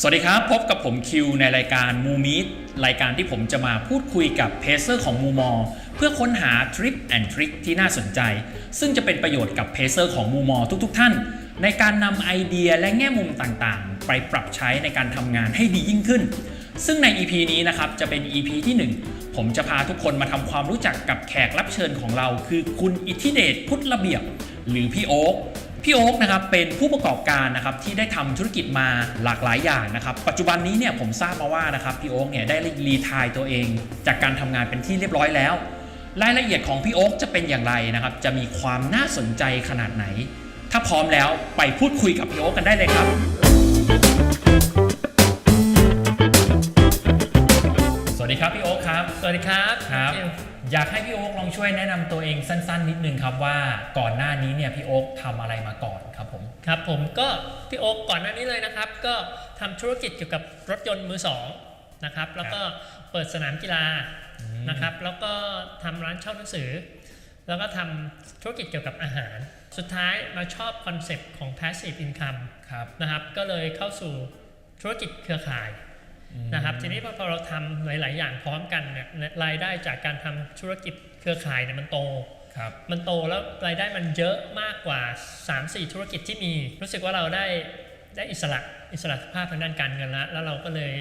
สวัสดีครับ พบกับผมคิวในรายการมูมิดรายการที่ผมจะมาพูดคุยกับเพเซอร์ของมูมอเพื่อค้นหาทริปแอนทริคที่น่าสนใจ ซึ่งจะเป็นประโยชน์กับเพเซอร์ของมูมอทุกๆ ท่าน ในการนำไอเดียและแง่มุมต่างๆ ไปปรับใช้ในการทำงานให้ดียิ่งขึ้น ซึ่งใน EP นี้นะครับจะเป็น EP ที่ 1 ผมจะพาทุกคนมาทำความรู้จักกับแขกรับเชิญของเรา คือคุณอิทธิเดชพุทธระเบียบ หรือพี่โอ๊ค พี่โอ๊คนะครับเป็นผู้ประกอบการนะครับที่ได้ทำธุรกิจมาหลากหลายอย่างนะครับ ปัจจุบันนี้เนี่ยผมทราบมาว่านะครับพี่โอ๊คเนี่ยได้รีไทายตัวเอง จากการทำงานเป็นที่เรียบร้อยแล้ว รายละเอียดของพี่โอ๊คจะเป็นอย่างไรนะครับ จะมีความน่าสนใจขนาดไหน ถ้าพร้อมแล้วไปพูดคุยกับพี่โอ๊คกันได้เลยครับ สวัสดีครับพี่โอ๊คครับ สวัสดีครับครับคิว อยากให้พี่โอ๊คลองช่วยแนะนำตัวเองสั้น ๆ นิดนึงครับว่าก่อนหน้านี้เนี่ยพี่โอ๊คทำอะไรมาก่อนครับผมครับผมก็พี่โอ๊กก่อนหน้านี้เลยนะครับ ก็ทำธุรกิจเกี่ยวกับรถยนต์มือสองนะครับแล้วก็เปิดสนามกีฬานะครับแล้วก็ทำร้านเช่าหนังสือ แล้วก็ทำธุรกิจเกี่ยวกับอาหาร สุดท้ายมาชอบคอนเซปต์ของ passive income ครับนะครับก็เลยเข้าสู่ธุรกิจเครือข่าย นะครับทีนี้พอพอเราทำหลาย ๆ อย่างพร้อมกันเนี่ยรายได้จากการทำธุรกิจเครือข่ายเนี่ยมันโตครับมันโตแล้วรายได้มันเยอะมากกว่า 3-4 ธุรกิจที่มี รู้สึกว่าเราได้ได้อิสระอิสระภาพทางด้านการเงินแล้วแล้วเราก็เลย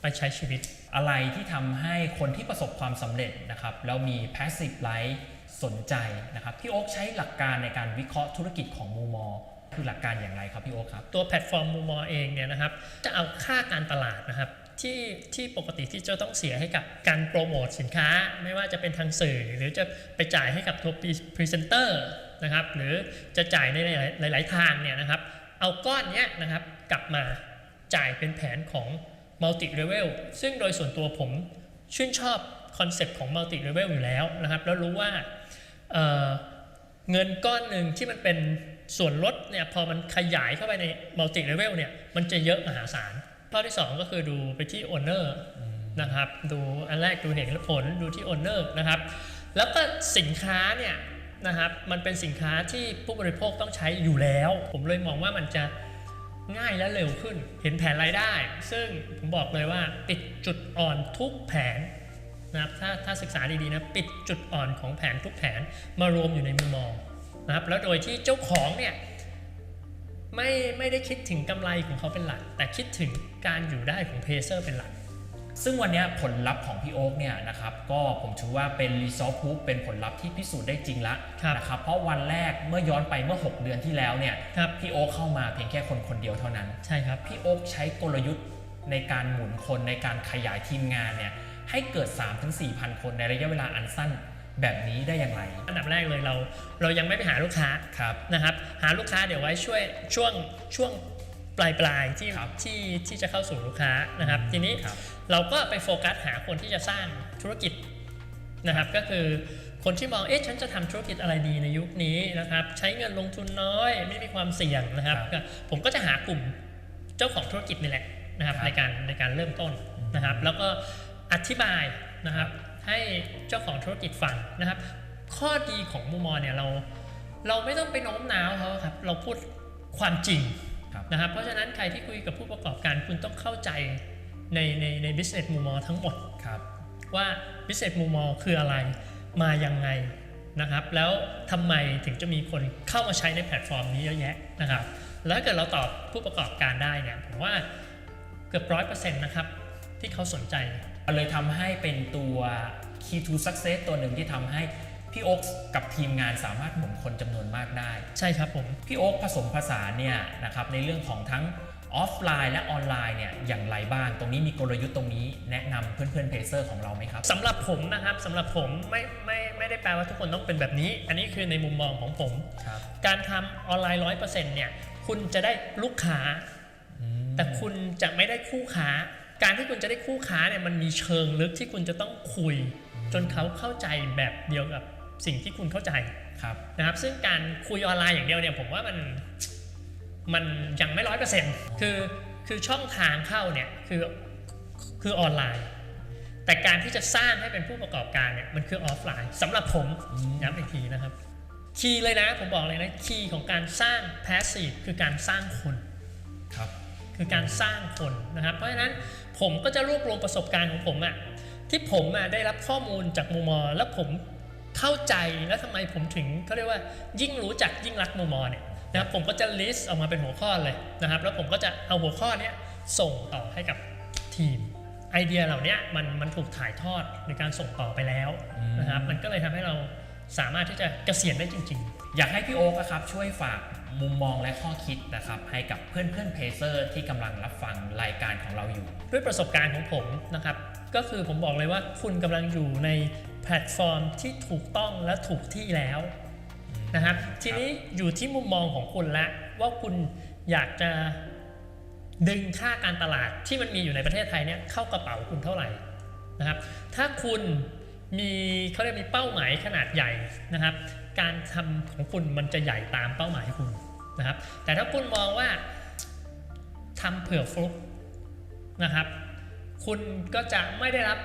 ไปใช้ชีวิต อะไรที่ทำให้คนที่ประสบความสำเร็จนะครับแล้วมี passive life สนใจนะครับพี่โอ๊คใช้หลักการในการวิเคราะห์ธุรกิจของมูมอ คือหลักการอย่างไรครับพี่โอครับ ตัวแพลตฟอร์มมูมอเองเนี่ยนะครับ จะเอาค่าการตลาดนะครับที่ที่ปกติที่จะต้องเสียให้กับการโปรโมทสินค้า ไม่ว่าจะเป็นทางสื่อ หรือจะไปจ่ายให้กับตัวพรีเซนเตอร์นะครับหรือจะจ่ายในหลาย ๆ ทางเนี่ยนะครับ เอาก้อนเนี้ยนะครับกลับมาจ่ายเป็นแผนของ multi level ซึ่งโดยส่วนตัวผมชื่นชอบคอนเซปต์ของ multi level อยู่แล้วนะครับ แล้วรู้ว่าเเงินก้อนหนึ่งที่มันเป็น ส่วนลดเนี่ยพอมันขยายเข้าไปใน multi level เนี่ยมันจะเยอะมหาศาลข้อที่ 2 ก็คือดูไปที่ owner นะครับดูอันแรกดูเหตุและผลดูที่ owner นะครับแล้วก็สินค้าเนี่ยนะครับมันเป็นสินค้าที่ผู้บริโภคต้องใช้อยู่แล้ว ผมเลยมองว่ามันจะง่ายและเร็วขึ้น เห็นแผนรายได้ ซึ่งผมบอกเลยว่าปิดจุดอ่อนทุกแผนนะครับถ้าถ้าศึกษาดีๆนะปิดจุดอ่อนของแผนทุกแผนมารวมอยู่ในมุมมอง นะครับแล้วโดยที่เจ้าของเนี่ยไม่ไม่ได้คิดถึงกำไรของเขาเป็นหลัก แต่คิดถึงการอยู่ได้ของเพเซอร์เป็นหลัก ซึ่งวันเนี้ยผลลัพธ์ของพี่โอ๊คเนี่ยนะครับก็ผมถือว่าเป็น result proof เป็นผลลัพธ์ที่พิสูจน์ได้จริงละครับนะครับเพราะวันแรกเมื่อย้อนไปเมื่อ 6 เดือนที่แล้วเนี่ยครับพี่โอ๊คเข้ามาเพียงแค่คนคนเดียวเท่านั้นใช่ครับพี่โอ๊คใช้กลยุทธ์ในการหมุนคนในการขยายทีมงานเนี่ยให้เกิด 3-4พันคนในระยะเวลาอันสั้น แบบนี้ได้อย่างไร อันดับแรกเลยเราเรายังไม่ไปหาลูกค้าครับนะครับหาลูกค้าเดี๋ยวไว้ช่วยช่วงช่วงปลายปลายๆที่ครับที่ที่จะเข้าสู่ลูกค้านะครับ ทีนี้ครับ เราก็ไปโฟกัสหาคนที่จะสร้างธุรกิจนะครับ ก็คือคนที่มองเอ๊ะฉันจะทำธุรกิจอะไรดีในยุคนี้นะครับ ใช้เงินลงทุนน้อย ไม่มีความเสี่ยงนะครับครับก็ผมก็จะหากลุ่มเจ้าของธุรกิจนี่แหละนะครับ ครับในการในการเริ่มต้นนะครับ แล้วก็อธิบายนะครับ ให้เจ้าของธุรกิจฟังนะครับ ข้อดีของมุมมองเนี่ยเราเราไม่ต้องไปโน้มน้าวเขาครับเราพูดความจริงครับนะครับเพราะฉะนั้นใครที่คุยกับผู้ประกอบการคุณต้องเข้าใจในในใน business มุมมองทั้งหมดครับว่า business มุมมองคืออะไรมายังไงนะครับแล้วทำไมถึงจะมีคนเข้ามาใช้ในแพลตฟอร์มนี้เยอะแยะนะครับ แล้วถ้าเกิดเราตอบผู้ประกอบการได้เนี่ยผมว่าเกือบร้อยเปอร์เซ็นต์นะครับที่เขาสนใจ เลยทำให้เป็นตัว key to success ตัวหนึ่งที่ทำให้พี่โอ๊คกับทีมงานสามารถหมุนคนจำนวนมากได้ ใช่ครับผม พี่โอ๊คผสมผสานเนี่ยนะครับในเรื่องของทั้งออฟไลน์และออนไลน์เนี่ยอย่างไรบ้าง ตรงนี้มีกลยุทธ์ตรงนี้แนะนำเพื่อนๆเพเซอร์ของเราไหมครับ สำหรับผมนะครับสำหรับผมไม่ไม่ไม่ได้แปลว่าทุกคนต้องเป็นแบบนี้ อันนี้คือในมุมมองของผม ครับการทำออนไลน์ร้อยเปอร์เซ็นต์เนี่ยคุณจะได้ลูกค้า แต่คุณจะไม่ได้คู่ค้า การที่คุณจะได้คู่ค้าเนี่ยมันมีเชิงลึกที่คุณจะต้องคุย จนเขาเข้าใจแบบเดียวกับสิ่งที่คุณเข้าใจครับนะครับซึ่งการคุยออนไลน์อย่างเดียวเนี่ยผมว่ามันมันยังไม่ร้อยเปอร์เซ็นต์คือคือช่องทางเข้าเนี่ยคือคือออนไลน์ แต่การที่จะสร้างให้เป็นผู้ประกอบการเนี่ยมันคือออฟไลน์สำหรับผมย้ำอีกทีนะครับคีย์เลยนะผมบอกเลยนะคีย์ของการสร้าง passive คือการสร้างคน คือการสร้างคนนะครับ เพราะฉะนั้นผมก็จะรวบรวมประสบการณ์ของผมอะที่ผมอะได้รับข้อมูลจากมูมอ แล้วผมเข้าใจแล้วทำไมผมถึงเขาเรียกว่ายิ่งรู้จักยิ่งรักมูมอเนี่ยนะครับผมก็จะลิสต์ออกมาเป็นหัวข้อเลยนะครับ แล้วผมก็จะเอาหัวข้อนี้ส่งต่อให้กับทีมไอเดียเหล่านี้มันมันถูกถ่ายทอดในการส่งต่อไปแล้วนะครับ มันก็เลยทำให้เรา สามารถที่จะเกษียณได้จริง ๆ อยากให้พี่โอ๊คครับช่วยฝากมุมมองและข้อคิดนะครับให้กับเพื่อนเพื่อนเพเซอร์ที่กำลังรับฟังรายการของเราอยู่ ด้วยประสบการณ์ของผมนะครับก็คือผมบอกเลยว่าคุณกำลังอยู่ในแพลตฟอร์มที่ถูกต้องและถูกที่แล้วนะครับทีนี้อยู่ที่มุมมองของคุณละว่าคุณอยากจะดึงค่าการตลาดที่มันมีอยู่ในประเทศไทยเนี่ยเข้ากระเป๋าคุณเท่าไหร่นะครับถ้าคุณ มีเขาเรียกมีเป้าหมายขนาดใหญ่นะครับ การทำของคุณมันจะใหญ่ตามเป้าหมายคุณนะครับ แต่ถ้าคุณมองว่าทำเผื่อฟลุกนะครับ คุณก็จะไม่ได้รับ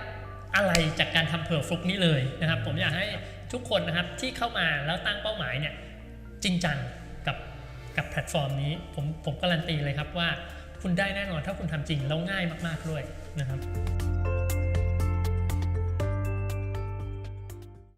อะไรจากการทำเพอร์ฟลุกนี้เลยนะครับ ผมอยากให้ทุกคนนะครับที่เข้ามาแล้วตั้งเป้าหมายเนี่ยจริงจังกับกับแพลตฟอร์มนี้ผมผมการันตีเลยครับว่าคุณได้แน่นอนถ้าคุณทำจริงแล้วง่ายมาก ๆ ด้วยนะครับ